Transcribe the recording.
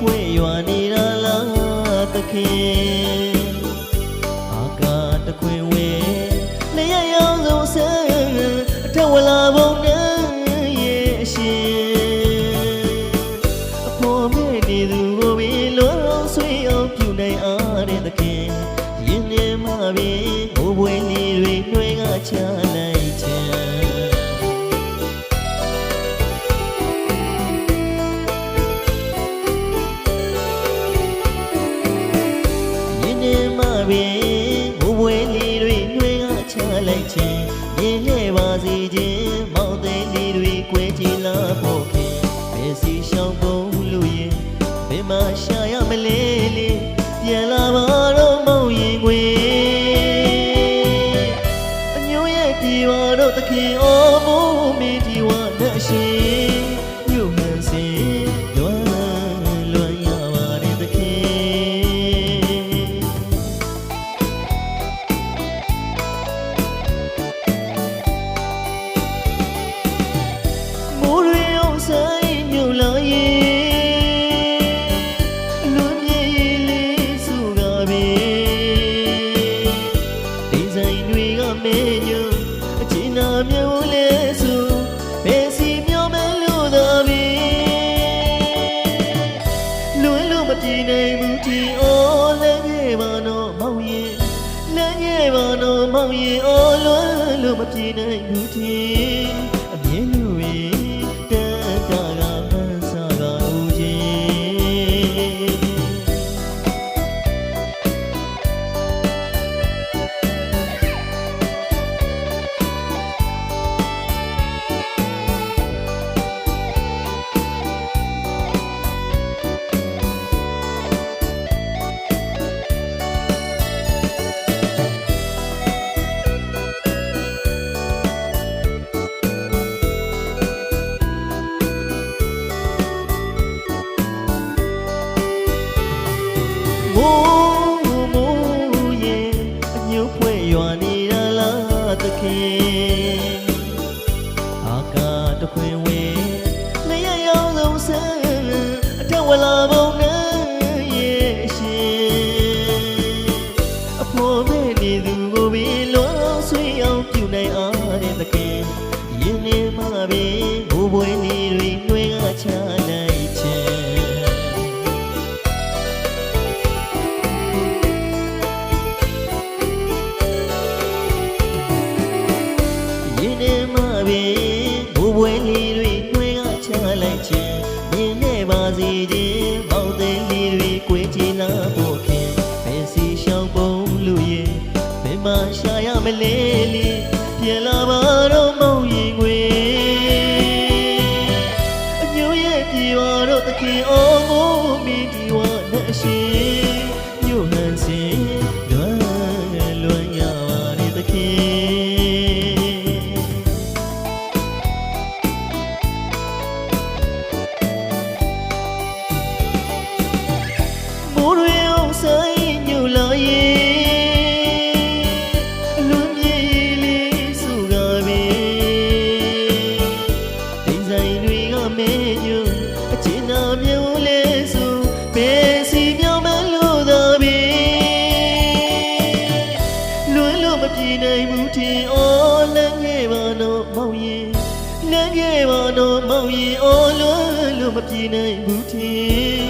ပွင့်ရွာနေတာလားသခင်အာကာတခွင်ဝဲနေရရောင်စုံဆဲအထဝလာဘုံနဲ့ရဲ့အရှင်အဖို့မဲ့နေသူကိုပဲလွန်ဆွေအောင်ပြုနိုင်အားတဲ့သခင်ရင်းနေမှာပဲဘိုးဘွေးလေးတွေနှွေးကချာ ပင်ဘိုးဘွယ်လေးတွေနှွေးကချလိုက်ခြင်းမြင်လဲပါစေခြင်းမောင်သိန်းလေးတွေ꿰ကြည်လာဖို့ခင်ဘယ်စီရှောင်းကုန်လို့ရင်ဘယ်မှာရှာရမလဲလေပြန်လာပါတော့မောင်ရင်ခွေအညိုရဲ့ပြေပါတော့တခင်အော်မိုးမင်းဒီဝါနဲ့ရှိညုံ ပဲလွယ်လို့မပြေနိုင်ဘူးဒီအော်လည်းခဲ့ပါတော့မောင်ရင်လည်းခဲ့ပါတော့မောင်ရင်အော်လွယ်လို့မပြေနိုင်ဘူးဒီ ရွာနေတာလားသခင်အာကာတခွင်ဝဲနေရရောင်ဆုံးဆန်းအထက်ဝလာဘုံနဲ့ လိုက်ခြင်းမြင်နေပါစေခြင်းမောင်သိန်းလေးတွေ꿰ကြည်လာဖို့ခင်ဘယ်စီရှောင်းပုံလူရဲ့ဘယ်မှာရှာရမလဲလေပြန်လာပါ မောင်ရီအော်လောလောမပြေနိုင်ဘူးထင်